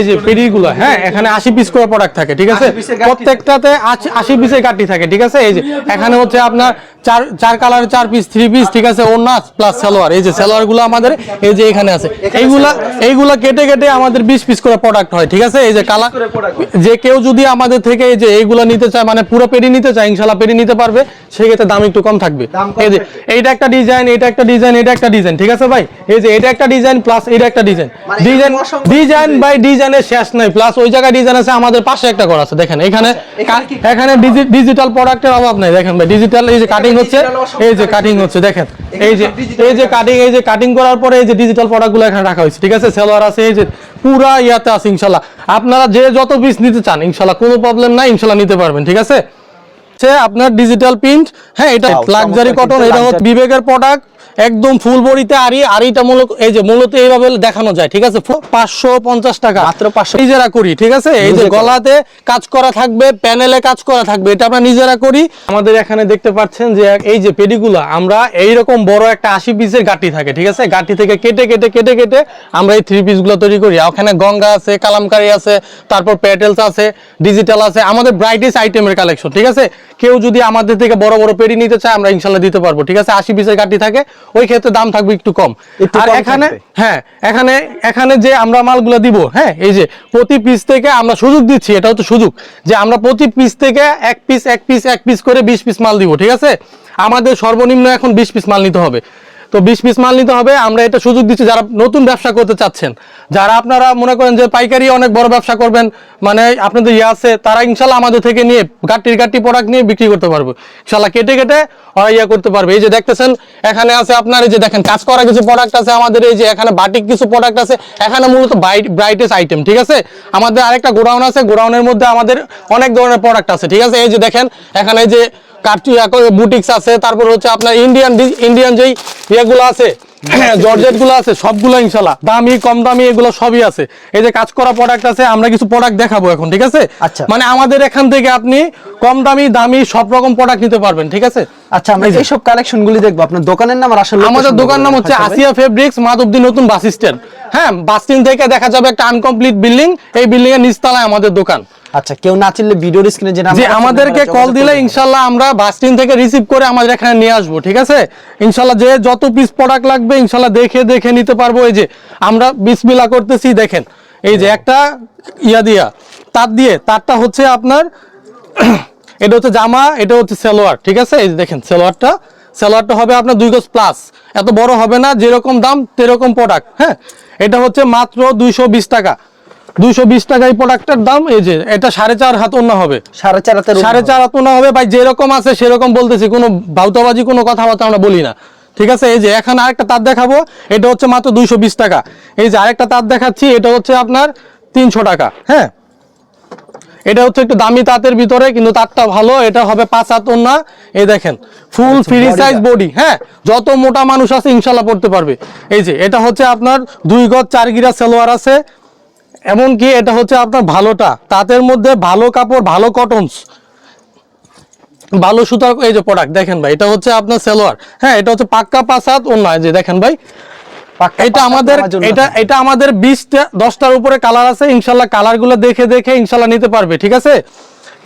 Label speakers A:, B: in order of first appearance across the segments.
A: এই যে পেডিগুলো হ্যাঁ এখানে আশি পিস করে প্রোডাক্ট থাকে ঠিক আছে?
B: 80
A: প্রত্যেকটাতে আশি- আশি পিসের গাঠি থাকে ঠিক আছে? এই যে এখানে হচ্ছে আপনার চার চার কালারের চার পিস থ্রি পিস ঠিক আছে? ওনা প্লাস সালোয়ার। এই যে আমাদের এই যে এখানে আছে। এইগুলা এইগুলা কেটে কেটে আমাদের বিশ পিস করে প্রোডাক্ট হয় ঠিক আছে? এই যে কালার যে কেউ যদি আমাদের থেকে এই যে এইগুলা নিতে চায় মানে পুরো পেডি নিতে চায় ইনশাল্লাহ পেডি নিতে পারবে সেক্ষেত্রে দাম একটু কম থাকবে। এই যে এইটা একটা ডিজাইন এটা একটা ডিজাইন এটা একটা ডিজাইন ঠিক আছে ভাই? এই যে এটা একটা ডিজাইন প্লাস এটা একটা ডিজাইন ডিজাইন
B: ডিজাইন অসংখ্য
A: ডিজাইন বাই ডিজাইনের শেষ নাই প্লাস ওই জায়গায় ডিজাইন আছে আমাদের পাশে একটা ঘর আছে দেখেন এখানে
B: এখানে
A: ডিজিটাল প্রোডাক্টের অভাব নাই দেখেন ভাই ডিজিটাল এই যে কাটিং হচ্ছে এই যে কাটিং হচ্ছে। দেখেন এই যে এই যে কাটিং এই যে কাটিং করার পরে এই যে ডিজিটাল প্রোডাক্টগুলো এখানে রাখা হয়েছে ঠিক আছে? সেলোয়ার আছে এই যে পুরা ইয়াতে আছে ইনশাল্লাহ। আপনারা যে যত পিস নিতে চান ইনশাল্লাহ কোনো প্রবলেম নাই ইনশাল্লাহ নিতে পারবেন ঠিক আছে? আপনার ডিজিটাল প্রিন্ট হ্যাঁ এটা লাক্সারি কটন এটা হচ্ছে বিবেকের প্রোডাক্ট একদম ফুল বড়িতে আরি আরিটা মূলত এই যে মূলত এইভাবে দেখানো যায় ঠিক আছে? পাঁচশো পঞ্চাশ টাকা।
B: মাত্র 500
A: নিজেরা করি ঠিক আছে? এই যে গলাতে কাজ করা থাকবে প্যানেলে কাজ করা থাকবে এটা আমরা নিজেরা করি। আমাদের এখানে দেখতে পাচ্ছেন যে এই যে পেডিগুলা আমরা এইরকম বড় একটা আশি পিসের গাঁটি থাকে ঠিক আছে? গাঁটি থেকে কেটে কেটে কেটে কেটে আমরা এই থ্রি পিসগুলো তৈরি করি। ওখানে গঙ্গা আছে কালামকারি আছে তারপর প্যাটেলস আছে ডিজিটাল আছে আমাদের ব্রাইটেস্ট আইটেমের কালেকশন ঠিক আছে? কেউ যদি আমাদের থেকে বড় বড় পেডি নিতে চায় আমরা ইনশাল্লাহ দিতে পারব ঠিক আছে? আশি পিসের কাটি থাকে ওই ক্ষেত্রে দাম থাকবে একটু কম। আর এখানে হ্যাঁ এখানে এখানে যে আমরা মালগুলো দিব হ্যাঁ এই যে প্রতি পিস থেকে আমরা সুযোগ দিচ্ছি এটা হচ্ছে সুযোগ যে আমরা প্রতি পিস থেকে এক পিস এক পিস এক পিস করে বিশ পিস মাল দিব ঠিক আছে? আমাদের সর্বনিম্ন এখন বিশ পিস মাল নিতে হবে। তো বিশ পিস মাল নিতে হবে। আমরা এটা সুযোগ দিচ্ছি যারা নতুন ব্যবসা করতে চাচ্ছেন। যারা আপনারা মনে করেন যে পাইকারি অনেক বড় ব্যবসা করবেন মানে আপনাদের ইয়ে আছে, তারা ইনশাল্লাহ আমাদের থেকে নিয়ে গাট্টির গাট্টি প্রোডাক্ট নিয়ে বিক্রি করতে পারবে। ইনশাল্লাহ কেটে কেটে ওরা ইয়ে করতে পারবে। এই যে দেখতেছেন, এখানে আছে আপনার এই যে দেখেন, কাজ করা কিছু প্রোডাক্ট আছে আমাদের, এই যে এখানে বাটিক কিছু প্রোডাক্ট আছে। এখানে মূলত ব্রাইটেস্ট আইটেম ঠিক আছে? আমাদের আরেকটা গোডাউন আছে গোডাউনের মধ্যে আমাদের অনেক ধরনের প্রোডাক্ট আছে, ঠিক আছে? এই যে দেখেন, এখানে যে কার্টি বুটিক্স আছে তারপর হচ্ছে আপনার ইন্ডিয়ান ইন্ডিয়ান যেই ইয়েগুলো আছে জর্জেটগুলো আছে সবগুলো ইনশাল্লাহ। দামি কম দামি এগুলো সবই আছে। এই যে কাজ করা প্রোডাক্ট আছে আমরা কিছু প্রোডাক্ট দেখাবো এখন ঠিক আছে?
B: আচ্ছা।
A: মানে আমাদের এখান থেকে আপনি কম দামি দামি সব রকম প্রোডাক্ট নিতে পারবেন ঠিক আছে?
B: আচ্ছা আমরা
A: এই।
B: এইসব কালেকশন গুলি দেখব। আপনার দোকানের নাম আর আসলে
A: আমাদের দোকান নাম হচ্ছে আসিয়া ফেব্রিক্স মাধবদী নতুন বাস স্ট্যান্ড। হ্যাঁ বাস স্ট্যান্ড থেকে দেখা যাবে একটা আনকমপ্লিট বিল্ডিং এই বিল্ডিং এর নিচতলায় আমাদের দোকান।
B: আচ্ছা কেউ না চিনলে ভিডিওর স্ক্রিনে যে নাম্বার
A: আমাদেরকে কল দিলে। ইনশাল্লাহ আমরা বাস স্ট্যান্ড থেকে রিসিভ করে আমাদের এখানে নিয়ে আসব ঠিক আছে? ইনশাল্লাহ যে যত পিস প্রোডাক্ট লাগবে ইনশাল্লাহ দেখে দেখে নিতে পারব। এই যে আমরা বিসমিল্লা করতেছি দেখেন। এই যে একটা ইয়া দিয়া তার দিয়ে তারটা হচ্ছে আপনার এটা হচ্ছে জামা এটা হচ্ছে সালোয়ার ঠিক আছে? এই যে দেখেন সালোয়ারটা সালোয়ারটা হবে আপনার দুই গজ প্লাস এত বড় হবে না যেরকম দাম সেরকম প্রোডাক্ট হ্যাঁ? এটা হচ্ছে মাত্র দুইশো বিশ টাকা। দুইশো বিশ টাকা এই প্রোডাক্টের দাম এই যে এটা সাড়ে চার হাত অন্য হবে।
B: সাড়ে চার হাতের
A: সাড়ে চার হাত না হবে ভাই যেরকম আছে সেরকম বলতেছি কোনো ভাউতাবাজি কোনো কথাবার্তা আমরা বলি না। ঠিক আছে? এই যে এখন আরেকটা তার দেখাবো এটা হচ্ছে মাত্র দুইশো বিশ টাকা। এই যে আরেকটা তার দেখাচ্ছি এটা হচ্ছে আপনার তিনশো টাকা হ্যাঁ? এটা হচ্ছে একটু দামি তাঁতের ভিতরে কিন্তু তাঁতটা ভালো এটা হবে পাঁচ হাত না এই দেখেন ফুল ফ্রি সাইজ বডি হ্যাঁ? যত মোটা মানুষ আছে ইনশাল্লাহ পড়তে পারবে। এই যে এটা হচ্ছে আপনার দুই গজ চার গিরা সালোয়ার আছে। এমনকি এটা হচ্ছে আপনার ভালোটা তাঁতের মধ্যে ভালো কাপড় ভালো কটনস ভালো সুতার এই যে প্রোডাক্ট দেখেন ভাই এটা হচ্ছে আপনার সালোয়ার। হ্যাঁ এটা হচ্ছে পাক্কা পাসাত অন্য এই যে দেখেন ভাই। এটা আমাদের এটা এটা আমাদের বিশটা দশটার উপরে কালার আছে ইনশাল্লাহ কালারগুলো দেখে দেখে ইনশাল্লাহ নিতে পারবে ঠিক আছে?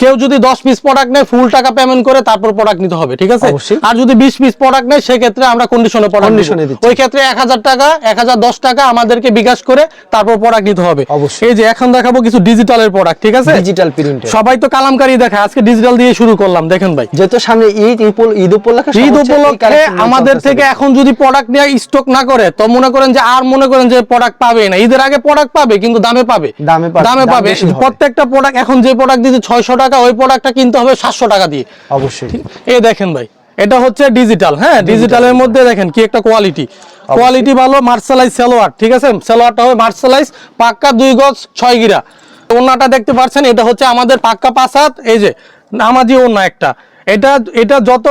A: কেউ যদি দশ পিস প্রোডাক্ট নেয় ফুল টাকা পেমেন্ট করে তারপর প্রোডাক্ট নিতে হবে ঠিক আছে? আর যদি বিশ পিস প্রোডাক্ট নেয় সেক্ষেত্রে আমরা কন্ডিশনে প্রোডাক্ট
B: দিচ্ছি।
A: ওই ক্ষেত্রে এক হাজার টাকা এক হাজার দশ টাকা আমাদেরকে বিকাশ করে তারপর প্রোডাক্ট নিতে হবে।
B: অবশ্যই।
A: এই যে এখন দেখাবো কিছু ডিজিটালের প্রোডাক্ট ঠিক আছে?
B: ডিজিটাল প্রিন্টের
A: সবাই তো কালামকারি দেখায় আজকে ডিজিটাল দিয়ে শুরু করলাম দেখেন ভাই।
B: যেহেতু সামনে ঈদ ঈদ উপলক্ষে
A: ঈদ উপলক্ষে আমাদের থেকে এখন যদি প্রোডাক্ট নিয়ে স্টক না করে তো মনে করেন যে আর মনে করেন যে প্রোডাক্ট পাবে না। ঈদের আগে প্রোডাক্ট পাবে কিন্তু দামে পাবে।
B: দামে পাবে,
A: দামে পাবে। প্রত্যেকটা প্রোডাক্ট এখন যে প্রোডাক্ট দিচ্ছে ছয়শো টাকা ওই প্রোডাক্টটা কিনতে হবে সাতশো টাকা দিয়ে।
B: অবশ্যই।
A: এই দেখেন ভাই এটা হচ্ছে ডিজিটাল হ্যাঁ? ডিজিটালের মধ্যে দেখেন কি একটা কোয়ালিটি কোয়ালিটি ভালো মার্শালাইজ সালোয়ার ঠিক আছে? সালোয়ারটা হবে মার্শালাইজ পাক্কা দুই গজ ছয় গিরা। ওন্নাটা দেখতে পাচ্ছেন এটা হচ্ছে আমাদের পাক্কা পাসাত এই যে নামাজি ওন্না একটা। এটা এটা যত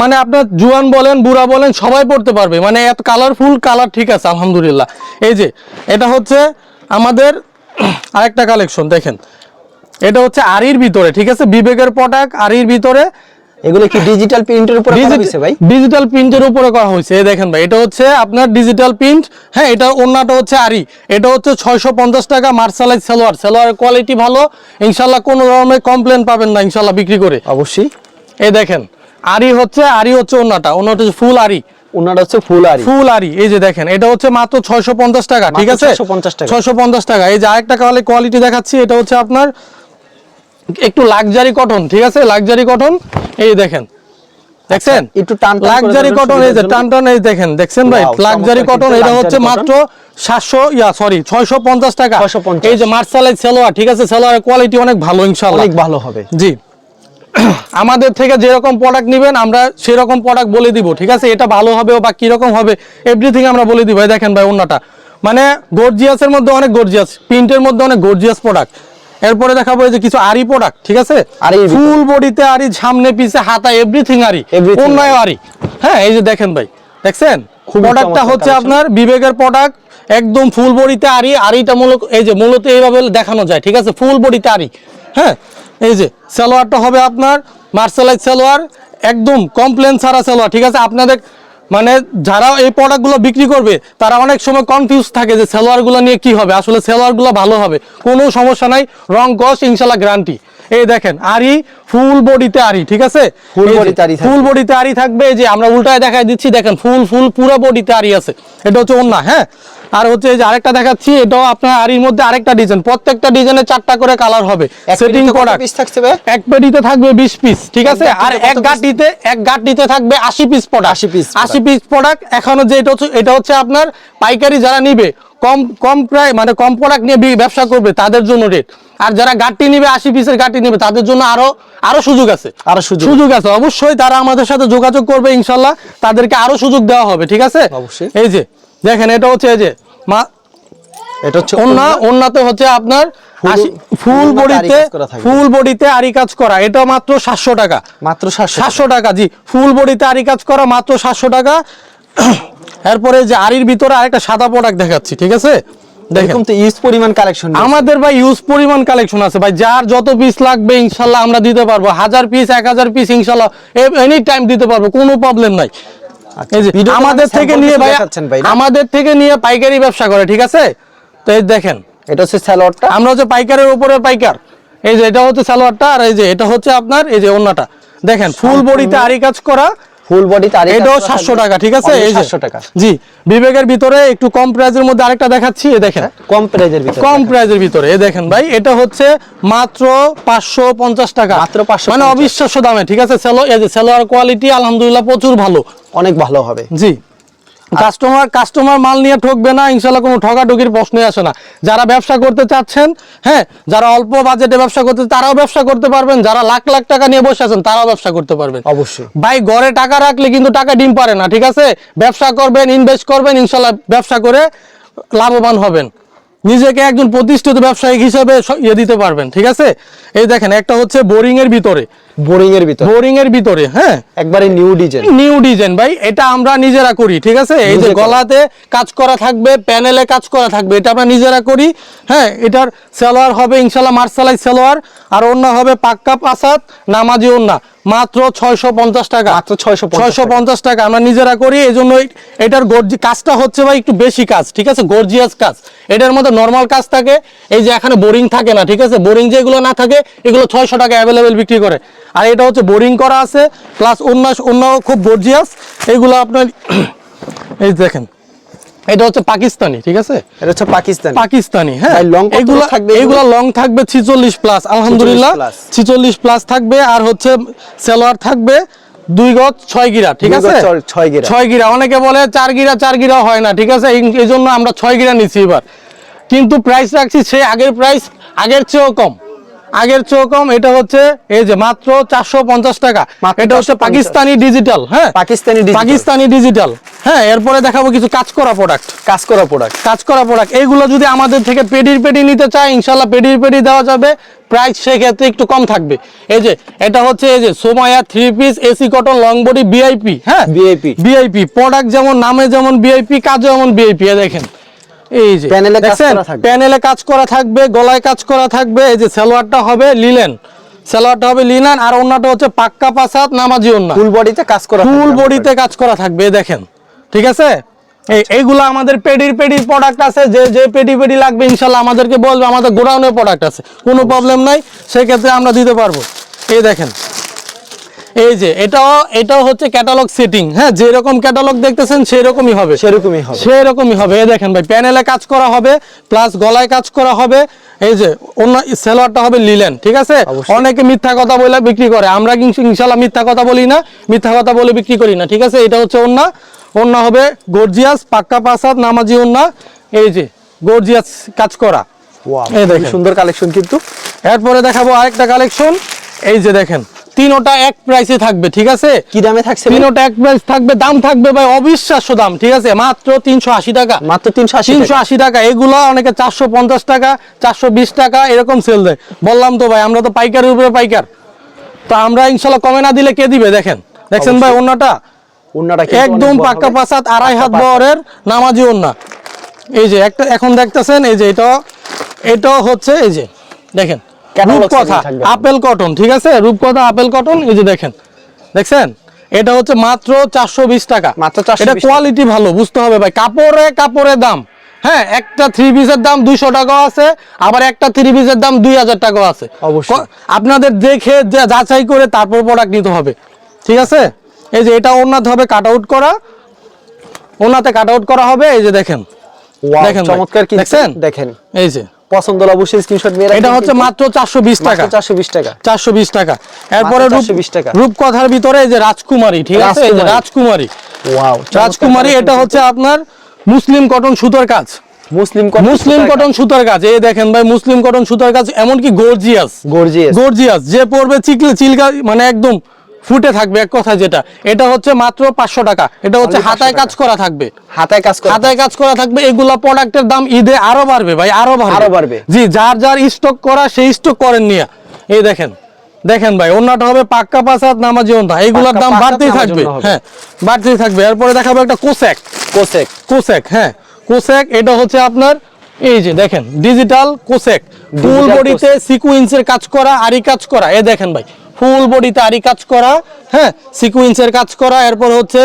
A: মানে আপনার জুয়ান বলেন বুড়া বলেন সবাই পড়তে পারবে। মানে এত কালারফুল কালার ঠিক আছে আলহামদুলিল্লাহ। এই যে এটা হচ্ছে আমাদের আরেকটা কালেকশন দেখেন। এটা হচ্ছে আরির ভিতরে ঠিক আছে? বিবেকের প্রোডাক্ট আরির ভিতরে।
B: এগুলো কি ডিজিটাল প্রিন্টের উপরে করা হয়েছে ভাই?
A: ডিজিটাল প্রিন্টের উপরে করা হয়েছে এই দেখেন ভাই এটা হচ্ছে আপনার ডিজিটাল প্রিন্ট হ্যাঁ এটা অন্যটা হচ্ছে আরি। এটা হচ্ছে ছয়শো পঞ্চাশ টাকা মার্শালাইজ সালোয়ার। সালোয়ারের কোয়ালিটি ভালো ইনশাল্লাহ কোনো ধরনের কমপ্লেন পাবেন না ইনশাল্লাহ বিক্রি করে।
B: অবশ্যই।
A: এই দেখেন আরি হচ্ছে আরি হচ্ছে অন্যটা অন্যটা হচ্ছে ফুল আরি।
B: ওনাটা হচ্ছে ফুল আরি।
A: ফুল আরি এই যে দেখেন এটা হচ্ছে মাত্র ছয়শো পঞ্চাশ টাকা ঠিক আছে?
B: 650 টাকা।
A: ছয়শো পঞ্চাশ টাকা এই যে আরেকটা কোয়ালিটি দেখাচ্ছি এটা হচ্ছে আপনার একটু লাক্সারি কটন ঠিক আছে? লাক্সারি কটন এই দেখেন। দেখছেন?
B: আচ্ছা, একটু টান
A: লাক্সারি কটন এই যে টান টান এই দেখেন দেখছেন ভাই? লাক্সারি কটন এটা হচ্ছে মাত্র সাতশো ইয়া সরি ছয়শো পঞ্চাশ টাকা। এই যে মার্শালাইজ সেলোয়ার ঠিক আছে? সেলোয়ারের কোয়ালিটি অনেক ভালো ইনশাল্লাহ
B: অনেক ভালো হবে।
A: জি। আমাদের থেকে যেরকম প্রোডাক্ট নেবেন আমরা সেরকম প্রোডাক্ট বলে দিব ঠিক আছে? এটা ভালো হবে বা কীরকম হবে এভরিথিং আমরা বলে দিব। দেখেন ভাই অন্যটা মানে গর্জিয়াসের মধ্যে অনেক গর্জিয়াস প্রিন্টের মধ্যে অনেক গর্জিয়াস প্রোডাক্ট এরপরে দেখাবো এই যে কিছু আরি প্রোডাক্ট ঠিক আছে?
B: ভিতরে।
A: ফুল বডিতে আরি সামনে পিছে হাতা এভরিথিং আরি অন্যায় আরি। হ্যাঁ এই যে দেখেন ভাই দেখছেন? প্রোডাক্টটা হচ্ছে আপনার বিবেকের প্রোডাক্ট একদম ফুল বডিতে আরি আরিটা মূলত এই যে মূলত এইভাবে দেখানো যায় ঠিক আছে? ফুল বডিতে আরি হ্যাঁ? এই যে সালোয়ারটা হবে আপনার মার্শালাইজ সালোয়ার একদম কমপ্লেন ছাড়া সালোয়ার ঠিক আছে? আপনাদের মানে যারা এই প্রোডাক্টগুলো বিক্রি করবে তারা অনেক সময় কনফিউজ থাকে যে সেলোয়ারগুলো নিয়ে কি হবে। আসলে সেলোয়ারগুলো ভালো হবে। কোনো সমস্যা নাই। রং কস ইনশাল্লাহ গ্যারান্টি এই দেখেন আরি ফুল বডিতে আরি ঠিক আছে?
B: Full
A: এই যে,
B: body তে আরি।
A: ফুল বডিতে আরি থাকবে। যে আমরা উল্টায় দেখাই দিচ্ছি দেখেন ফুল ফুল পুরো বডিতে আরি আছে। এটা হচ্ছে অন্য হ্যাঁ? আর হচ্ছে যে আরেকটা দেখাচ্ছি এটাও আপনার আরির মধ্যে আরেকটা ডিজাইন প্রত্যেকটা ডিজাইনে চারটা করে কালার হবে। সেটিং প্রোডাক্ট এক পেটিতে থাকবে 20 পিস ঠিক আছে? আর এক? গাটিতে এক গাটিতে থাকবে 80 piece product
B: 80 piece product।
A: 80 piece product এখনও যে এটা হচ্ছে এটা হচ্ছে আপনার পাইকারি যারা নিবে কম কম প্রায় মানে কম প্রোডাক্ট নিয়ে ব্যবসা করবে তাদের জন্য রেট আর যারা গাটি নিবে 80 পিসের গাটি নিবে তাদের জন্য আরও আরও সুযোগ আছে।
B: আরও সুযোগ।
A: সুযোগ আছে। অবশ্যই তারা আমাদের সাথে যোগাযোগ করবে ইনশাল্লাহ। তাদেরকে আরও সুযোগ দেওয়া হবে ঠিক আছে?
B: অবশ্যই।
A: এই যে দেখেন এটা হচ্ছে এই যে মা
B: এটা হচ্ছে
A: ওন্না ওন্নাতে হচ্ছে আপনার
B: ফুল-
A: বডিতে। ফুল বডিতে আরি কাজ করা। এটা মাত্র সাতশো টাকা।
B: মাত্র সাতশো
A: সাতশো টাকা জি। ফুল বডিতে আরি কাজ করা মাত্র সাতশো টাকা। এরপরে যে আরির ভিতরে আরেকটা সাদা প্রোডাক্ট দেখাচ্ছি ঠিক আছে? দেখেন।
B: তো ইউজ পরিমাণ কালেকশন
A: আমাদের ভাই ইউজ পরিমাণ কালেকশন আছে। ভাই যার যত পিস লাগবে ইনশাল্লাহ আমরা দিতে পারব। হাজার পিস এক হাজার পিস ইনশাল্লাহ এনি টাইম দিতে পারব কোনো প্রবলেম নাই। আমাদের
B: মানে
A: থেকে নিয়ে ভাই? আমাদের থেকে নিয়ে পাইকারি ব্যবসা করে ঠিক আছে? তো এই দেখেন
B: এটা হচ্ছে স্যালোয়ারটা।
A: আমরা হচ্ছে পাইকারের উপরে পাইকার। এই যে এটা হচ্ছে সালোয়ারটা আর এই যে এটা হচ্ছে আপনার এই যে অন্যটা দেখেন ফুল বডিতে আরি কাজ করা
B: ফুল বডিতে আর
A: এটাও সাতশো টাকা ঠিক আছে? এই যে
B: সাতশো টাকা।
A: জি বিবেকের ভিতরে একটু কম প্রাইজের মধ্যে আরেকটা দেখাচ্ছি এই দেখেন।
B: কম প্রাইজের ভিতরে
A: কম প্রাইজের ভিতরে এই দেখেন ভাই এটা হচ্ছে মাত্র পাঁচশো পঞ্চাশ টাকা।
B: মাত্র 500
A: মানে অবিশ্বাস্য দামে ঠিক আছে? সেলো এই যে সেলোয়ার কোয়ালিটি আলহামদুলিল্লাহ প্রচুর ভালো।
B: অনেক ভালো হবে।
A: জি। কাস্টমার কাস্টমার মাল নিয়ে ঠকবে না ইনশাল্লাহ কোনো ঠকাঠকির প্রশ্নই আসে না। যারা ব্যবসা করতে চাচ্ছেন হ্যাঁ যারা অল্প বাজেটে ব্যবসা করতে তারাও ব্যবসা করতে পারবেন। যারা লাখ লাখ টাকা নিয়ে বসে আছেন তারাও ব্যবসা করতে পারবেন।
B: অবশ্যই।
A: ভাই ঘরে টাকা রাখলে কিন্তু টাকা ডিম পারে না ঠিক আছে? ব্যবসা করবেন ইনভেস্ট করবেন ইনশাল্লাহ ব্যবসা করে লাভবান হবেন। নিজেকে একজন প্রতিষ্ঠিত ব্যবসায়িক হিসাবে ইয়ে দিতে পারবেন ঠিক আছে? এই দেখেন একটা হচ্ছে বোরিং এর ভিতরে।
B: বোরিং এর ভিতরে।
A: বোরিং এর ভিতরে হ্যাঁ?
B: একবারে নিউ ডিজাইন
A: নিউ ডিজাইন ভাই এটা আমরা নিজেরা করি ঠিক আছে? এই যে গলাতে কাজ করা থাকবে প্যানেলে কাজ করা থাকবে এটা আমরা নিজেরা করি হ্যাঁ? এটার সালোয়ার হবে ইনশাল্লাহ মার্শালাই সালোয়ার আর অন্য হবে পাক্কা পাসাদ নামাজি ওন্না মাত্র ছয়শো পঞ্চাশ টাকা।
B: মাত্র 650
A: ছয়শো পঞ্চাশ টাকা আমরা নিজেরা করি এই জন্য এটার গর্জি কাজটা হচ্ছে ভাই একটু বেশি কাজ ঠিক আছে? গর্জিয়াস কাজ। এটার মধ্যে নর্মাল কাজ থাকে এই যে এখানে বোরিং থাকে না ঠিক আছে? বোরিং যেগুলো না থাকে এগুলো ছয়শো টাকা অ্যাভেলেবেল বিক্রি করে। আর এটা হচ্ছে বোরিং করা আছে প্লাস অন্য অন্য খুব গর্জিয়াস এগুলো আপনার এই দেখেন এটা হচ্ছে পাকিস্তানি ঠিক আছে?
B: এটা হচ্ছে পাকিস্তান।
A: পাকিস্তানি হ্যাঁ?
B: long
A: এগুলো
B: থাকবে এগুলো?
A: লং থাকবে ছিচল্লিশ প্লাস আলহামদুলিল্লাহ।
B: 46
A: প্লাস থাকবে আর হচ্ছে সালোয়ার থাকবে দুই গজ ছয় গিরা ঠিক আছে?
B: ছয়- গিরা।
A: ছয় গিরা। অনেকে বলে চার গিরা চার গিরা হয় না ঠিক আছে? এই জন্য আমরা ছয় গিরা নিচ্ছি এবার। কিন্তু প্রাইস রাখছি সে আগের প্রাইস আগের চেয়েও কম। আগের চেয়েও কম এটা হচ্ছে এই যে মাত্র চারশো পঞ্চাশ টাকা। এটা হচ্ছে পাকিস্তানি ডিজিটাল হ্যাঁ?
B: পাকিস্তানি
A: পাকিস্তানি ডিজিটাল হ্যাঁ এরপরে দেখাবো কিছু কাজ করা প্রোডাক্ট
B: কাজ করা প্রোডাক্ট
A: কাজ করা প্রোডাক্ট এইগুলো যদি আমাদের থেকে পেডির পেডি নিতে চায় ইনশাল্লাহ পেডির পেডি দেওয়া যাবে প্রাইস সেক্ষেত্রে একটু কম থাকবে। এই যে এটা হচ্ছে এই যে Somaya three piece AC cotton long body VIP হ্যাঁ?
B: VIP
A: বিআইপি প্রোডাক্ট যেমন নামে যেমন বিআইপি কাজে যেমন বিআইপি দেখেন। এই যে
B: প্যানেলে কাজ করা থাকবে।
A: প্যানেলে কাজ করা থাকবে গলায় কাজ করা থাকবে এই যে সালোয়ারটা হবে লিলেন। সালোয়ারটা হবে লিনান আর ওন্নাটা হচ্ছে পাক্কা পাসাত নামাজি ওন্না
B: ফুল বডিতে কাজ করা
A: ফুল বডিতে কাজ করা থাকবে দেখেন। ঠিক আছে? এইগুলো আমাদের পেডির পেডির প্রোডাক্ট আছে যে যে পেডি পেডি লাগবে ইনশাল্লাহ আমাদেরকে বলবে আমাদের গোডাউনের প্রোডাক্ট আছে। কোনো প্রবলেম নাই সেক্ষেত্রে আমরা দিতে পারব। এই দেখেন এই যে এটাও এটাও হচ্ছে ক্যাটালগ সেটিং হ্যাঁ? যেরকম ক্যাটালগ দেখতেছেন সেই রকমই হবে।
B: সেরকমই হবে।
A: সেরকমই হবে। এই দেখেন ভাই প্যানেলে কাজ করা হবে প্লাস গলায় কাজ করা হবে। এই যে অন্য সেলোয়ারটা হবে লিলেন ঠিক আছে? অনেকে মিথ্যা কথা বলে বিক্রি করে। আমরা কিন্তু ইনশাল্লাহ মিথ্যা কথা বলি না মিথ্যা কথা বলে বিক্রি করি না ঠিক আছে? এটা হচ্ছে অন্য অন্য হবে গর্জিয়াস পাক্কা পাসাদ নামাজি অন্য এই যে গর্জিয়াস কাজ করা। এই দেখেন।
B: সুন্দর কালেকশন কিন্তু।
A: এরপরে দেখাবো আরেকটা কালেকশন এই যে দেখেন তিনোটা এক প্রাইসে থাকবে ঠিক আছে?
B: কি দামে থাকছে?
A: তিনোটা এক প্রাইস থাকবে দাম থাকবে ভাই অবিশ্বাস্য দাম ঠিক আছে? মাত্র তিনশো আশি টাকা।
B: মাত্র তিনশো
A: তিনশো আশি টাকা এগুলো অনেকে চারশো পঞ্চাশ টাকা চারশো বিশ টাকা এরকম সেল দেয়। বললাম তো ভাই আমরা তো পাইকারের উপরে পাইকার। তো আমরা ইনশাল্লাহ কমে না দিলে কে দিবে? দেখেন দেখছেন ভাই
B: কিন্তু
A: একদম পাক্কা। পাসাত আড়াই হাত। বহরের নামাজি ওন্না। এই যে একটা এখন দেখতেছেন এই যে এটা এটা হচ্ছে এই যে দেখেন। রূপকথা আপেল কটন ঠিক আছে? রূপকথা আপেল কটন এই যে দেখেন দেখছেন? এটা হচ্ছে মাত্র চারশো বিশ টাকা।
B: মাত্র
A: এটা কোয়ালিটি ভালো বুঝতে হবে ভাই। কাপড়ে কাপড়ের দাম হ্যাঁ? একটা থ্রি পিসের দাম দুইশো টাকাও আছে আবার একটা থ্রি পিসের দাম দুই হাজার টাকাও আছে।
B: অবশ্যই।
A: আপনাদের দেখে যাচাই করে তারপর প্রোডাক্ট নিতে হবে ঠিক আছে? এই যে এটা ওনাতে হবে কাট আউট করা। ওনাতে কাট আউট করা হবে এই যে দেখেন। দেখেন।
B: চমৎকার কিন্তু
A: দেখছেন?
B: দেখেন।
A: এই যে।
B: পছন্দ অবশ্যই স্ক্রিনশট
A: এটা হচ্ছে মাত্র চারশো বিশ টাকা।
B: চারশো বিশ টাকা।
A: চারশো বিশ টাকা। এরপরে
B: 420 টাকা।
A: রূপকথার ভিতরে যে রাজকুমারী ঠিক আছে? এই যে
B: রাজকুমারী।
A: রাজকুমারী।
B: ওয়াও
A: রাজকুমারী এটা হচ্ছে আপনার মুসলিম কটন সুতোর কাজ।
B: মুসলিম
A: মুসলিম কটন সুতার কাজ। এই দেখেন ভাই মুসলিম কটন সুতার কাজ এমনকি গর্জিয়াস
B: গর্জিয়াস
A: গর্জিয়াস যে পড়বে চিকলে চিলকা মানে একদম ফুটে থাকবে এক কথা যেটা। এটা হচ্ছে মাত্র পাঁচশো টাকা। এটা হচ্ছে
B: Only 500
A: হাতায় কাজ করা থাকবে।
B: হাতায় কাজ
A: হাতায় কাজ করা থাকবে। এগুলা প্রোডাক্টের দাম ঈদে আরও বাড়বে ভাই আরও
B: আরও বাড়বে।
A: জি যার যার স্টক করা সেই স্টক করেন নিয়ে। এই দেখেন দেখেন ভাই অন্যটা হবে পাক্কা পাসাদ নামাজি ওন্না এইগুলোর দাম বাড়তেই থাকবে। হ্যাঁ বাড়তেই থাকবে। এরপরে দেখাবো একটা কোসেক।
B: কোসেক।
A: কোসেক হ্যাঁ। কোসেক এটা হচ্ছে আপনার এই যে দেখেন ডিজিটাল কোসেক। ফুল বডিতে সিকুয়েন্সের কাজ করা আরি কাজ করা। এ দেখেন ভাই ফুল বডিতে আরি কাজ করা হ্যাঁ সিকুয়েন্সের কাজ করা এরপর হচ্ছে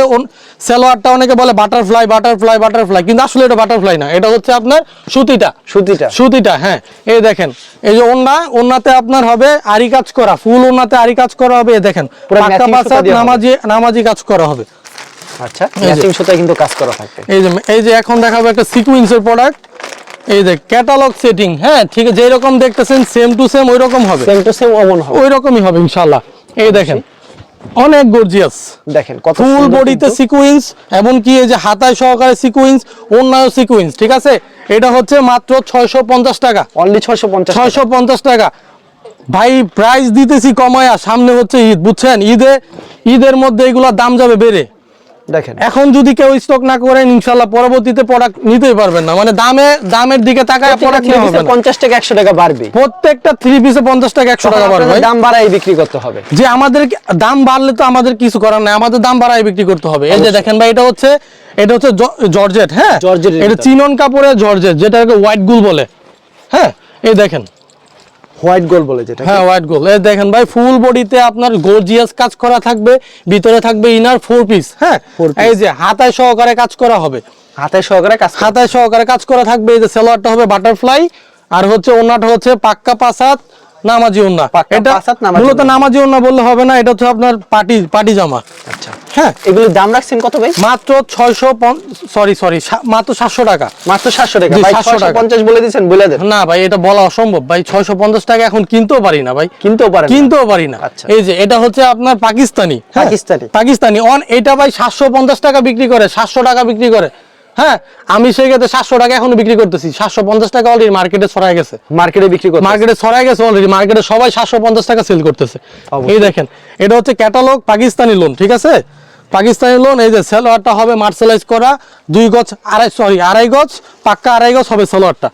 A: সালোয়ারটা অনেকে বলে বাটারফ্লাই বাটারফ্লাই বাটারফ্লাই কিন্তু আসলে এটা বাটারফ্লাই না এটা হচ্ছে আপনার সুতিটা।
B: সুতিটা।
A: সুতিটা হ্যাঁ এই দেখেন এই যে ওন্না ওন্নাতে আপনার হবে আরি কাজ করা ফুল ওন্নাতে আরি কাজ করা হবে এই দেখেন পাক্কা। নামাজি নামাজি কাজ করা হবে।
B: আচ্ছা ম্যাচিং সুতায় কিন্তু কাজ করা থাকবে।
A: এই যে এই যে এখন দেখাবো একটা সিকুয়েন্সের প্রোডাক্ট এই যে ক্যাটালগ সেটিং হ্যাঁ ঠিক আছে যেরকম দেখতেছেন সেম টু সেম ওই রকম হবে।
B: সেম টু সেম অমন হবে।
A: ওই রকমই হবে ইনশাল্লাহ এই দেখেন অনেক গর্জিয়াস
B: দেখেন কত
A: ফুল বডিতে। সিকুয়েন্স এমনকি এই যে হাতায় সহকারে সিকুয়েন্স অন্যায় সিকুয়েন্স ঠিক আছে? এটা হচ্ছে মাত্র ছয়শো পঞ্চাশ টাকা।
B: অনলি ছয়শো পঞ্চাশ
A: ছয়শো পঞ্চাশ টাকা। ভাই প্রাইস দিতেছি কমায়া সামনে হচ্ছে ঈদ বুঝছেন? ঈদে ঈদের মধ্যে এগুলোর দাম যাবে বেড়ে।
B: দেখেন।
A: এখন যদি কেউ স্টক না করেন পরবর্তীতে প্রোডাক্ট নিতেই পারবেন না। মানে দামে দামের দিকে তাকায় প্রোডাক্ট হবে না।
B: পঞ্চাশ টাকা একশো টাকা বাড়বে।
A: প্রত্যেকটা থ্রি পিসে পঞ্চাশ টাকা একশো টাকা বাড়বে।
B: দাম বাড়াই বিক্রি করতে হবে।
A: যে আমাদের দাম বাড়লে তো আমাদের কিছু করার নাই। আমাদের দাম বাড়ায় বিক্রি করতে হবে। এই যে দেখেন ভাই এটা হচ্ছে এটা হচ্ছে জর্জেট হ্যাঁ?
B: জর্জেটের
A: এটা। চিনন কাপড়ের জর্জেট যেটাকে হোয়াইট গুল বলে। হ্যাঁ? এই দেখেন।
B: হোয়াইট গোল বলে যেটা
A: হ্যাঁ হোয়াইট গোল। এই দেখেন ভাই ফুল বডিতে আপনার গর্জিয়াস কাজ করা থাকবে ভিতরে থাকবে ইনার ফোর পিস হ্যাঁ এই যে হাতায় সহকারে কাজ করা হবে।
B: হাতায় সহকারে কাজ
A: হাতায় সহকারে কাজ করা থাকবে এই যে সালোয়ারটা হবে বাটারফ্লাই আর হচ্ছে ওনাটা হচ্ছে পাক্কা পাসাত নামাজি ওন্না এটা মূলত নামাজি ওন্না বললে হবে না এটা হচ্ছে আপনার পাটি পাটি জামা।
B: আচ্ছা।
A: হ্যাঁ?
B: এগুলোর দাম রাখছেন কত ভাই?
A: মাত্র ছয়শো সরি সরি মাত্র সাতশো টাকা।
B: মাত্র সাতশো টাকা।
A: জি,
B: ভাই
A: 700 টাকা।
B: পঞ্চাশ বলে দিচ্ছেন বলে দেন।
A: না ভাই এটা বলা অসম্ভব। ভাই ছয়শো পঞ্চাশ টাকা এখন কিনতেও পারি না ভাই।
B: কিনতেও পারেন না।
A: কিনতেও পারি না।
B: আচ্ছা।
A: এই যে এটা হচ্ছে আপনার পাকিস্তানি। হ্যাঁ,
B: পাকিস্তানি।
A: পাকিস্তানি। অন এটা ভাই সাতশো পঞ্চাশ টাকা বিক্রি করে সাতশো টাকা বিক্রি করে। হ্যাঁ আমি সেই ক্ষেত্রে সাতশো টাকা এখনও বিক্রি করতেছি। সাতশো পঞ্চাশ টাকা অলরেডি মার্কেটে ছড়াই গেছে।
B: মার্কেটে বিক্রি করতে
A: মার্কেটে ছড়াই গেছে অলরেডি মার্কেটে সবাই সাতশো পঞ্চাশ টাকা সেল করতেছে। এই দেখেন এটা হচ্ছে ক্যাটালগ পাকিস্তানি লোন ঠিক আছে? পাকিস্তানি লোন এই যে সেলোয়ারটা হবে মার্শালাইজ করা দুই গজ আড়াই সরি আড়াই গজ পাক্কা আড়াই গজ হবে সেলোয়ারটা।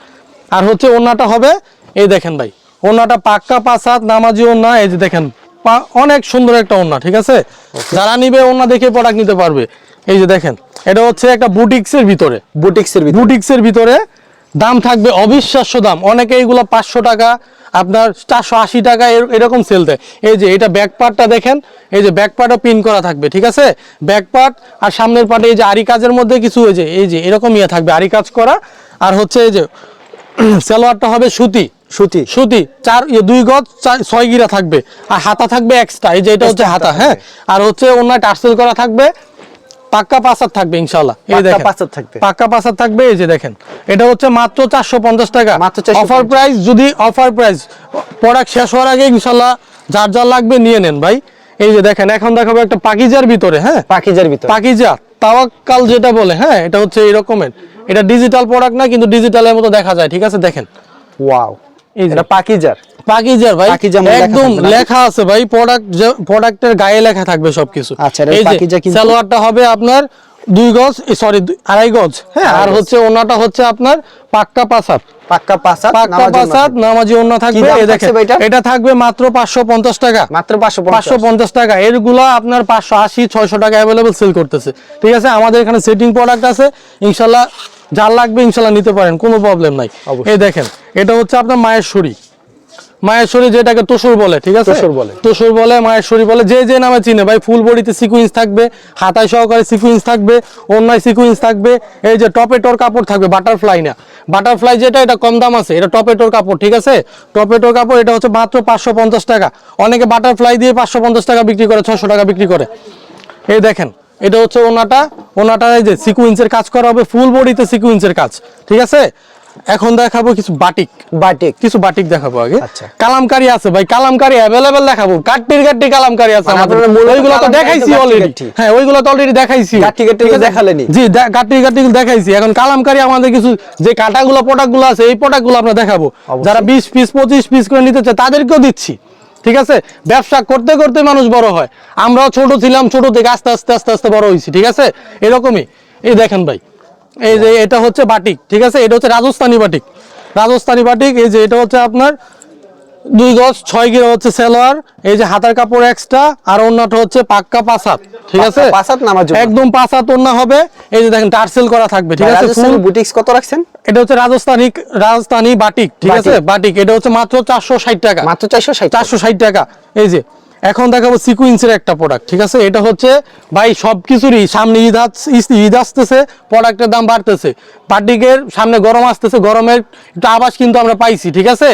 A: আর হচ্ছে ওনাটা হবে এই দেখেন ভাই ওনাটা পাক্কা পাঁচ হাত নামাজি ওনা এই যে দেখেন অনেক সুন্দর একটা ওনা ঠিক আছে? যারা নিবে ওনা দেখে প্রোডাক্ট নিতে পারবে। এই যে দেখেন এটা হচ্ছে একটা বুটিক্সের ভিতরে।
B: বুটিক্সের ভিতরে।
A: বুটিক্সের ভিতরে দাম থাকবে অবিশ্বাস্য দাম। অনেকে এগুলো পাঁচশো টাকা আপনার চারশো আশি টাকা এর- এরকম সেল দেয়। এই যে এটা ব্যাক পার্টটা দেখেন এই যে ব্যাক পার্টও পিন করা থাকবে ঠিক আছে? ব্যাক পার্ট আর সামনের পার্টে এই যে আরি কাজের মধ্যে কিছু এই যে এই যে এরকম ইয়ে থাকবে আরি কাজ করা। আর হচ্ছে এই যে সালোয়ারটা হবে সুতি।
B: সুতি।
A: সুতি চার ইয়ে দুই গজ ছয় গিরা থাকবে। আর হাতা থাকবে এক্সট্রা এই যে এটা হচ্ছে হাতা
B: হাতা
A: হ্যাঁ? আর হচ্ছে অন্য টার্সেল করা থাকবে পাক্কা পাসার থাকবে ইনশাল্লাহ এই দেখেন।
B: পাঁচার থাকবে।
A: পাক্কা পাসার থাকবে এই যে দেখেন। এটা হচ্ছে মাত্র চারশো পঞ্চাশ টাকা। অফার প্রাইস যদি অফার প্রাইস প্রোডাক্ট শেষ হওয়ার আগে ইনশাল্লাহ যার যার লাগবে নিয়ে নেন ভাই। এই যে দেখেন এখন দেখাবো একটা পাকিজার ভিতরে হ্যাঁ?
B: পাকিজার ভিতর।
A: পাকিজা তাওয়াক্কাল যেটা বলে হ্যাঁ এটা হচ্ছে এরকমের এটা ডিজিটাল প্রোডাক্ট না কিন্তু ডিজিটালের মতো দেখা যায় ঠিক আছে? দেখেন।
B: ওয়াও
A: এই
B: এটা পাকিজার।
A: পাকিজার ভাই
B: পাকিজা লেখা
A: একদম লেখা আছে ভাই প্রোডাক্ট প্রোডাক্টের গায়ে লেখা থাকবে সবকিছু।
B: আচ্ছা, এটা পাকিজা কিন্তু-
A: সালোয়ারটা হবে আপনার দুই গজ সরি আড়াই গজ। হ্যাঁ আর হচ্ছে ওনাটা হচ্ছে আপনার পাক্কা পাসাত
B: পাক্কা পাঁচার
A: পাক্কা পাসাত নামাজি ওন্না থাকবে এই দেখেন এটা? থাকবে মাত্র পাঁচশো পঞ্চাশ টাকা।
B: মাত্র
A: এরগুলো আপনার পাঁচশো আশি ছয়শো টাকা অ্যাভেলেবল সেল করতেছে। ঠিক আছে আমাদের এখানে সেটিং প্রোডাক্ট আছে। ইনশাল্লাহ যার লাগবে ইনশাল্লাহ নিতে পারেন কোনো প্রবলেম নাই। এই দেখেন এটা হচ্ছে আপনার মায়ের শরী মায়ের শরী যেটাকে তোসর বলে ঠিক আছে?
B: তোসর বলে।
A: তোসর বলে মায়ের শরী বলে যে যে নামে চিনে। ভাই ফুল বডিতে সিকুয়েন্স থাকবে হাতায় সহকারে সিকুয়েন্স থাকবে অন্যায় সিকুয়েন্স থাকবে এই যে টপেটোর কাপড় থাকবে বাটারফ্লাই না। বাটারফ্লাই যেটা এটা কম দাম আছে এটা টপেটোর কাপড় ঠিক আছে? টপেটোর কাপড় এটা হচ্ছে মাত্র পাঁচশো পঞ্চাশ টাকা। অনেকে বাটারফ্লাই দিয়ে পাঁচশো পঞ্চাশ টাকা বিক্রি করে ছশো টাকা বিক্রি করে। এই দেখেন এটা হচ্ছে ওনাটা। ওনাটা এই যে সিকুয়েন্সের কাজ করা হবে ফুল বডিতে সিকুয়েন্সের কাজ ঠিক আছে? এখন দেখাবো কিছু বাটিক
B: বাটিক
A: কিছু বাটিক দেখাবো আগে।
B: আচ্ছা।
A: কালামকারি আছে ভাই কালামকারি অ্যাভেলেবেল দেখাবো। কাটটির কাটটি কালামকারি আছে
B: মানে
A: আমাদের। ওইগুলো তো দেখাইছি অলরেডি হ্যাঁ ওইগুলো তো অলরেডি দেখাইছি।
B: গাঁটটি
A: ঠিক
B: দেখালেনি?
A: জি গাট্টি গাট্টি দেখাইছি। এখন কালামকারি আমাদের কিছু যে কাটাগুলো প্রোডাক্টগুলো আছে এই প্রোডাক্টগুলো আমরা দেখাবো। যারা বিশ পিস পঁচিশ পিস করে নিতে চায় তাদেরকেও দিচ্ছি। ঠিক আছে? ব্যবসা করতে করতে মানুষ বড় হয়। আমরাও ছোট ছিলাম, ছোট থেকে আস্তে আস্তে আস্তে আস্তে বড় হয়েছি, ঠিক আছে? এরকমই। এই দেখেন ভাই, এই যে এটা হচ্ছে বাটিক, ঠিক আছে? এটা হচ্ছে রাজস্থানী বাটিক। রাজস্থানী বাটিক, এই যে এটা হচ্ছে আপনার দুই গজ ছয় গিরা হচ্ছে সেলোয়ার এই যে হাতার কাপড় এক্সট্রা আর অন্যটা হচ্ছে পাক্কা পাসাত ঠিক আছে?
B: পাসাত নামাজ।
A: একদম পাসাত ওন্না হবে এই যে দেখেন টার্সেল করা থাকবে ঠিক আছে? ফুল
B: বুটিক্স কত রাখছেন?
A: এটা হচ্ছে রাজস্থানি রাজস্থানি বাটিক ঠিক আছে?
B: বাটিক।
A: এটা হচ্ছে মাত্র চারশো ষাট টাকা।
B: মাত্র চারশো ষাট
A: চারশো ষাট টাকা। এই যে এখন দেখাবো সিকুইন্সের একটা প্রোডাক্ট ঠিক আছে? এটা হচ্ছে ভাই সব কিছুরই সামনে ঈদ ঈদ আসতেছে প্রোডাক্টের দাম বাড়তেছে। পার্টিকের সামনে গরম আসতেছে গরমের একটা আবাস কিন্তু আমরা পাইছি ঠিক আছে?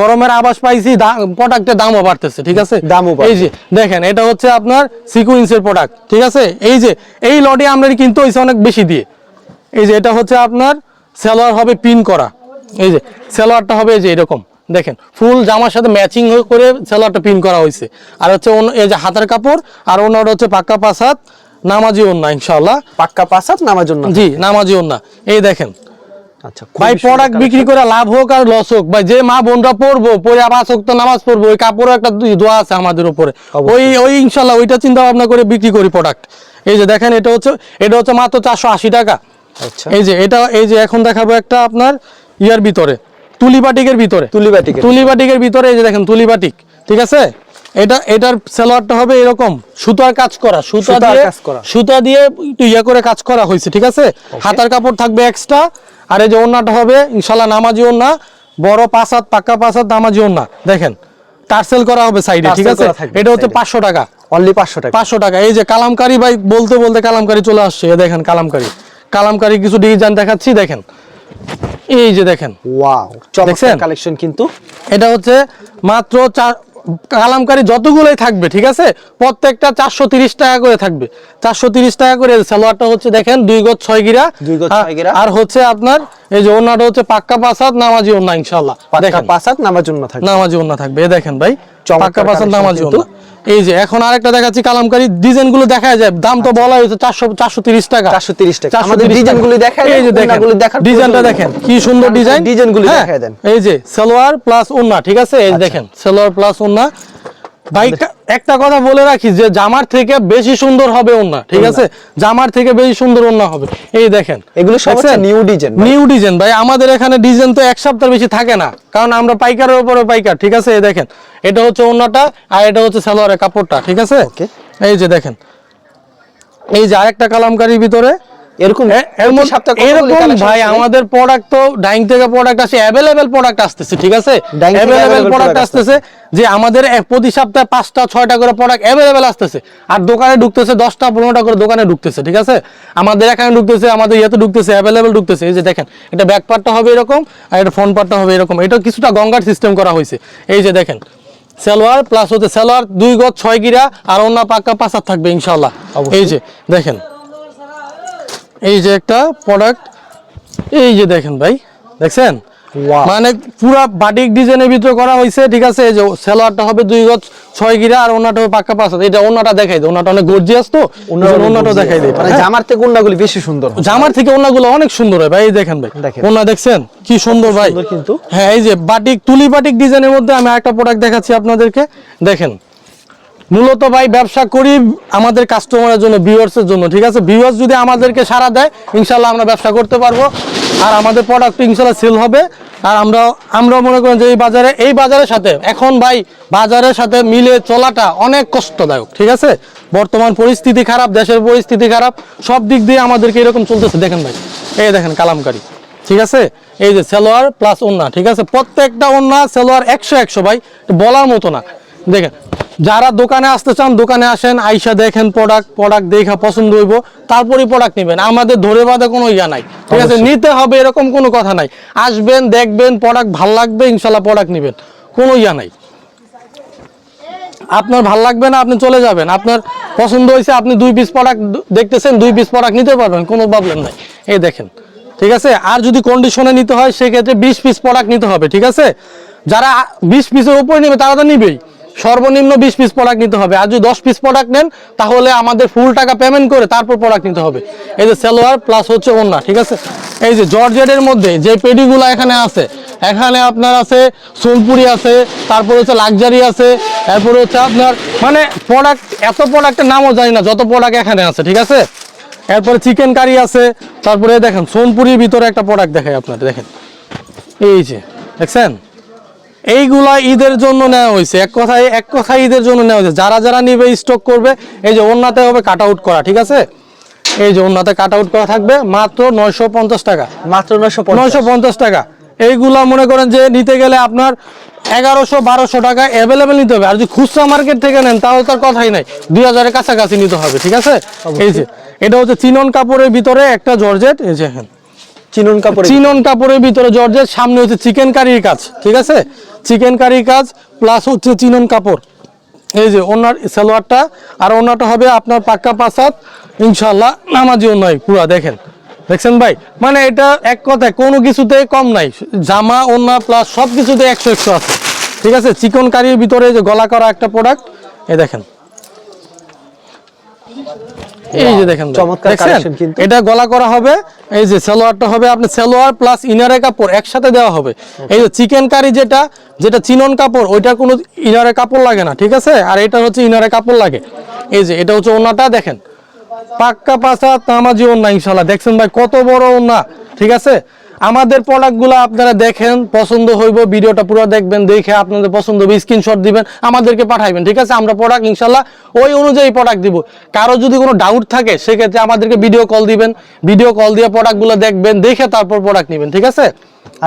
A: গরমের আবাস পাইছি প্রোডাক্টের দামও বাড়তেছে ঠিক আছে?
B: দামও
A: এই যে দেখেন এটা হচ্ছে আপনার সিকুইন্সের প্রোডাক্ট ঠিক আছে? এই যে এই লটে আমরা কিন্তু হয়েছে অনেক বেশি দিয়ে। এই যে এটা হচ্ছে আপনার সালোয়ার হবে পিন করা। এই যে সালোয়ারটা হবে এই যে এরকম। দেখেন ফুল জামার সাথে ম্যাচিং করে সালোয়ারটা পিন করা হয়েছে। আর হচ্ছে এই যে হাতের কাপড় আর ওনার হচ্ছে পাক্কা পাসাত নামাজি ওন্না ইনশাল্লাহ
B: পাক্কা পাঁচাত নামাজ
A: জি নামাজি ওন্না এই দেখেন।
B: আচ্ছা
A: ভাই প্রোডাক্ট বিক্রি করে লাভ হোক আর লস হোক। ভাই যে মা বোনরা পড়ব পরে আবার তো নামাজ পড়ব ওই কাপড়ও একটা দোয়া আছে আমাদের উপরে। ওই ওই ইনশাল্লাহ ওইটা চিন্তা ভাবনা করে বিক্রি করি প্রোডাক্ট এই যে দেখেন এটা হচ্ছে এটা হচ্ছে মাত্র চারশো আশি টাকা।
B: আচ্ছা।
A: এই যে এটা এই যে এখন দেখাবো একটা আপনার ইয়ার ভিতরে। তুলি বাটিকের ভিতরে।
B: তুলি বাটিক
A: তুলি বাটিকের ভিতরে এই যে দেখেন তুলি বাটিক ঠিক আছে? এটা এটার সালোয়ারটা হবে এরকম সুতার কাজ করা সুতা দিয়ে সুতা দিয়ে একটু ইয়া করে কাজ করা হয়েছে ঠিক আছে? হাতার কাপড় থাকবে এক্সট্রা আর এই যে ওন্নাটা হবে ইনশাল্লাহ নামাজি ওন্না বড় পাঁচাত পাক্কা পাঁচাত নামাজি ওন্না দেখেন? টার্সেল করা হবে সাইডে ঠিক আছে? এটা হচ্ছে পাঁচশো টাকা।
B: অনলি পাঁচশো টাকা।
A: পাঁচশো টাকা। এই যে কালামকারি ভাই বলতে বলতে কালামকারি চলে আসছে দেখেন কালামকারি। কালামকারি কিছু ডিজাইন দেখাচ্ছি দেখেন। এই যে দেখেন।
B: ওয়াও চমৎকার? কালেকশন কিন্তু।
A: এটা হচ্ছে মাত্র চার কালামকারি যতগুলোই থাকবে ঠিক আছে? প্রত্যেকটা চারশো টাকা করে থাকবে। চারশো টাকা করে সালোয়ারটা হচ্ছে দেখেন দুই গজ ছয় গিরা। আর-
B: ছয় গিরা।
A: আর হচ্ছে আপনার এই যে ওনাটা হচ্ছে পাক্কা পাসাদ নামাজি ওন্না ইনশাল্লাহ
B: পাক্কা পাঁচাত নামার জন্য থাকবে।
A: নামাজি ওন্না থাকবে। দেখেন ভাই পাক্কা পাসাদ নামাজি
B: কিন্তু।
A: এই যে এখন আরেকটা দেখাচ্ছি কালামকারী ডিজাইনগুলো দেখা যায় দাম তো বলা হয়েছে চারশো চারশো তিরিশ টাকা
B: 430 টাকা। আমাদের
A: টাকা।
B: ডিজাইনগুলো দেখা
A: এই যে দেখেন
B: ওন্নাগুলি দেখার
A: ডিজাইনটা দেখেন কি সুন্দর ডিজাইন
B: ডিজাইনগুলো
A: দেখা
B: দেখায় দেন।
A: এই যে সালোয়ার প্লাস ওন্না ঠিক আছে
B: আচ্ছা।
A: এই দেখেন সালোয়ার প্লাস ওন্না ভাই একটা কথা বলে রাখি যে জামার থেকে বেশি সুন্দর হবে ওন্না ঠিক আছে? জামার থেকে বেশি সুন্দর ওন্না হবে। এই দেখেন
B: এগুলো সব নিউ ডিজাইন
A: নিউ ডিজাইন ভাই। আমাদের এখানে ডিজাইন তো এক সপ্তাহ বেশি থাকে না কারণ আমরা পাইকারের উপরে পাইকার ঠিক আছে? এই দেখেন এটা হচ্ছে ওন্নাটা আর এটা হচ্ছে সালোয়ারের কাপড়টা ঠিক আছে. এই যে দেখেন এই যে আরেকটা কালামকারির ভিতরে
B: এরকম
A: এ- এর
B: প্রতি
A: মধ্যে-
B: সপ্তাহে কতগুলি
A: এরকম
B: collection
A: ভাই
B: আসবে?
A: আমাদের প্রোডাক্ট তো ডাইং থেকে প্রোডাক্ট আসে অ্যাভেলেবেল প্রোডাক্ট আসতেছে ঠিক আছে? অ্যাভেলেবেল প্রোডাক্ট আসতেছে যে আমাদের প্রতি সপ্তাহে পাঁচটা ছয়টা করে প্রোডাক্ট অ্যাভেলেবেল আসতেছে। আর দোকানে ঢুকতেছে দশটা পনেরোটা করে দোকানে ঢুকতেছে ঠিক আছে? আমাদের এখানে ঢুকতেছে আমাদের ইয়েতে ঢুকতেছে অ্যাভেলেবেল ঢুকতেছে। এই যে দেখেন এটা ব্যাক পার্টটা হবে এরকম আর এটা ফ্রন্ট পার্টটা হবে এরকম। এটা কিছুটা গঙ্গার সিস্টেম করা হয়েছে। এই যে দেখেন সালোয়ার প্লাস হচ্ছে সালোয়ার দুই গজ ছয় গিরা আর অন্য পাক্কা পাঁচ থাকবে ইনশাল্লাহ এই যে দেখেন এই যে একটা প্রোডাক্ট এই যে দেখেন ভাই দেখছেন? মানে পুরা বাটিক ডিজাইনের ভিতরে করা হয়েছে ঠিক আছে? এই যে সালোয়ারটা হবে দুই গজ ছয় গিরা আর ওনাটা হবে পাক্কা পাঁচ এটা ওনাটা দেখাই দেয় ওনাটা অনেক গর্জিয়াস তো? ওনাটা দেখাই দেয়
B: মানে
A: হ্যাঁ।
B: জামার থেকে উন্নাগুলি বেশি সুন্দর
A: জামার থেকে ওনাগুলো অনেক সুন্দর হয় ভাই এই দেখেন ভাই। ওনা দেখছেন? কি সুন্দর ভাই।
B: কিন্তু।
A: হ্যাঁ এই যে বাটিক তুলি বাটিক ডিজাইনের মধ্যে আমি একটা প্রোডাক্ট দেখাচ্ছি আপনাদেরকে। দেখেন মূলত ভাই ব্যবসা করি আমাদের কাস্টমারের জন্য ভিউয়ার্সের জন্য, ঠিক আছে? ভিউয়ার্স যদি আমাদেরকে সারা দেয় ইনশাল্লাহ আমরা ব্যবসা করতে পারব। আর আমাদের প্রোডাক্ট ইনশাল্লাহ সেল হবে। আর আমরা আমরা মনে করেন যে এই বাজারে, এই বাজারের সাথে, এখন ভাই বাজারের সাথে মিলে চলাটা অনেক কষ্টদায়ক, ঠিক আছে? বর্তমান পরিস্থিতি খারাপ, দেশের পরিস্থিতি খারাপ, সব দিক দিয়ে আমাদেরকে এরকম চলতেছে। দেখেন ভাই, এই দেখেন কালামকারি, ঠিক আছে? এই যে সেলোয়ার প্লাস ওন্না ঠিক আছে? প্রত্যেকটা ওন্না সেলোয়ার একশো একশো ভাই, বলার মতো না। দেখেন যারা দোকানে আসতে চান দোকানে আসেন আইসা দেখেন প্রোডাক্ট প্রোডাক্ট দেখা পছন্দ হইব তারপরই প্রোডাক্ট নেবেন। আমাদের ধরে বাঁধে কোনো ইয়া নাই ঠিক আছে? নিতে হবে এরকম কোনো কথা নাই। আসবেন দেখবেন প্রোডাক্ট ভালো লাগবে ইনশাল্লাহ প্রোডাক্ট নেবেন। কোনো ইয়া নাই। আপনার ভালো লাগবে না আপনি চলে যাবেন। আপনার পছন্দ হয়েছে আপনি দুই পিস প্রোডাক্ট দেখতেছেন দুই পিস প্রোডাক্ট নিতে পারবেন কোনো প্রবলেম নাই। এই দেখেন ঠিক আছে? আর যদি কন্ডিশনে নিতে হয় সেক্ষেত্রে বিশ পিস প্রোডাক্ট নিতে হবে ঠিক আছে? যারা বিশ পিসের উপরে নেবে তারা তো নিবেই। সর্বনিম্ন বিশ পিস প্রোডাক্ট নিতে হবে। আর যদি দশ পিস প্রোডাক্ট নেন, তাহলে আমাদের ফুল টাকা পেমেন্ট করে তারপর প্রোডাক্ট নিতে হবে। এই যে সালোয়ার প্লাস হচ্ছে ওন্না ঠিক আছে? এই যে জর্জেটের মধ্যে যে পেডিগুলো এখানে আছে, এখানে আপনার আছে সোনপুরি আছে, তারপর হচ্ছে লাক্সারি আছে তারপরে হচ্ছে আপনার মানে প্রোডাক্ট এত প্রোডাক্টের নামও জানি না, যত প্রোডাক্ট এখানে আছে, ঠিক আছে? এরপরে চিকেন কারি আছে, তারপরে দেখেন, সোনপুরির ভিতরে একটা প্রোডাক্ট দেখায় আপনার দেখেন। এই যে, দেখছেন? এইগুলা ঈদের জন্য নেওয়া হয়েছে। এক কথায় এক কথায় ঈদের জন্য নেওয়া হয়েছে। যারা যারা নিবে স্টক করবে এই যে ওন্নাতে হবে কাট আউট করা ঠিক আছে? এই যে ওন্নাতে কাট আউট করা থাকবে মাত্র নয়শো পঞ্চাশ টাকা।
B: মাত্র নয়শো
A: নয়শো পঞ্চাশ টাকা। এইগুলা মনে করেন যে নিতে গেলে আপনার এগারোশো বারোশো টাকা অ্যাভেলেবেল নিতে হবে। আর যদি খুচরা মার্কেট থেকে নেন তাহলে তার কথাই নাই। দুই হাজারের কাছাকাছি নিতে হবে ঠিক আছে? এই যে এটা হচ্ছে চিনন কাপড়ের ভিতরে একটা জর্জেট। এই যে হ্যাঁ।
B: চিনুন কাপড়
A: চিনন কাপড়ের ভিতরে জর্জের সামনে হচ্ছে চিকেন কারির কাজ ঠিক আছে? চিকেন কারির কাজ প্লাস হচ্ছে চিনন কাপড়। এই যে ওনার সালোয়ারটা, আর ওনারটা হবে আপনার পাক্কা পাসাদ ইনশাল্লাহ নামাজিও নয় পুরা দেখেন। দেখছেন ভাই? মানে এটা এক কথায়, কোনো কিছুতে কম নাই। জামা, ওনা প্লাস সব কিছুতে একশো একশো আছে। ঠিক আছে? চিকন কারির ভিতরে যে গলা করা একটা প্রোডাক্ট এই দেখেন। এই যে দেখেন? এটা গলা করা হবে এই যে সালোয়ারটা হবে আপনি সালোয়ার প্লাস ইনারের কাপড় একসাথে দেওয়া হবে। এই যে চিকেন কারি যেটা যেটা চিনন কাপড় ওইটা কোনো ইনারে কাপড় লাগে না ঠিক আছে? আর এটা হচ্ছে ইনারে কাপড় লাগে। এই যে এটা হচ্ছে ওনাটা দেখেন। পাক্কা পাশা তামাজি ওনা ইনশাল্লাহ দেখছেন ভাই কত বড় ওনা ঠিক আছে? আমাদের প্রোডাক্টগুলো আপনারা দেখেন, পছন্দ হইব, ভিডিওটা পুরো দেখবেন, দেখে আপনাদের পছন্দ হবে স্ক্রিনশট দিবেন, আমাদেরকে পাঠাইবেন, ঠিক আছে? আমরা প্রোডাক্ট ইনশাল্লাহ ওই অনুযায়ী প্রোডাক্ট দিব। কারও যদি কোনো ডাউট থাকে, সেক্ষেত্রে আমাদেরকে ভিডিও কল দিবেন ভিডিও কল দিয়ে প্রোডাক্টগুলো দেখবেন, দেখে তারপর প্রোডাক্ট নেবেন, ঠিক আছে?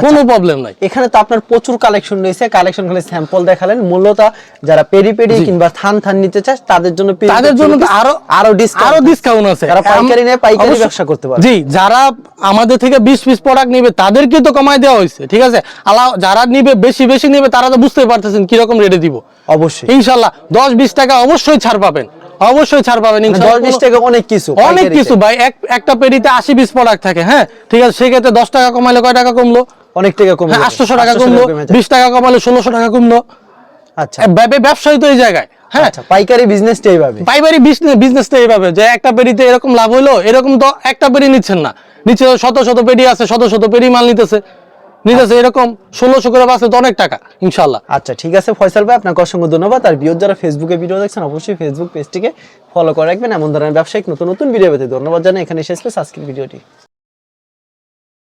A: কোনো প্রবলেম নাই।
B: এখানে তো আপনার প্রচুর কালেকশন রয়েছে। কালেকশন স্যাম্পল দেখালেন। মূলত যারা পেরি পেরি কিংবা থান থান নিতে চায় তাদের জন্য
A: তাদের জন্য আরও
B: আরও ডিসকাউন্ট
A: আরও ডিসকাউন্ট আছে।
B: যারা পাইকারি নেয় পাইকারি ব্যবসা করতে পারে
A: জি যারা আমাদের থেকে 20 পিস প্রোডাক্ট নেবে তাদেরকে তো কমায় দেওয়া হয়েছে ঠিক আছে? আলা যারা নিবে বেশি বেশি নেবে তারা তো বুঝতেই পারতেছেন কি রকম রেটে দিব।
B: অবশ্যই।
A: ইনশাআল্লাহ 10 20 টাকা অবশ্যই ছাড় পাবেন। অবশ্যই ছাড় পাবেন
B: মানে দশ বিশ টাকা অনেক কিছু
A: অনেক কিছু ভাই। একটা পেডিতে 80 পিস প্রোডাক্ট থাকে হ্যাঁ? ঠিক আছে সেক্ষেত্রে 10 টাকা কমাইলে কয় টাকা কমলো?
B: অনেক টাকা কমে
A: হ্যাঁ। 800 টাকা কমলো। 20 টাকা কমালে 1600 টাকা কমলো।
B: আচ্ছা।
A: ব্যব- ব্যবসায়ী তো এই জায়গায় হ্যাঁ?
B: আচ্ছা পাইকারি বিজনেসটা এইভাবে।
A: পাইকারি বিজনেসটা এইভাবে যে একটা পেডিতে এরকম লাভ হইল এরকম তো একটা পেডি নিচ্ছেন না। নিচে শত শত পেডি আছে শত শত পেডি মাল নিতেছে। নিতেছে এরকম ষোলোশো করে বাঁচলে তো অনেক টাকা ইনশাল্লাহ
B: আচ্ছা ঠিক আছে, ফয়সাল ভাই, আপনাকে অসংখ্য ধন্যবাদ। আর বিয়োর যারা ফেসবুকে ভিডিও দেখছেন, অবশ্যই ফেসবুক পেজটিকে ফলো করে রাখবেন। এমন ধরনের ব্যবসায়িক নতুন নতুন ভিডিও পেতে ধন্যবাদ জানাই। এখানে শেষ পেস আজকের ভিডিওটি।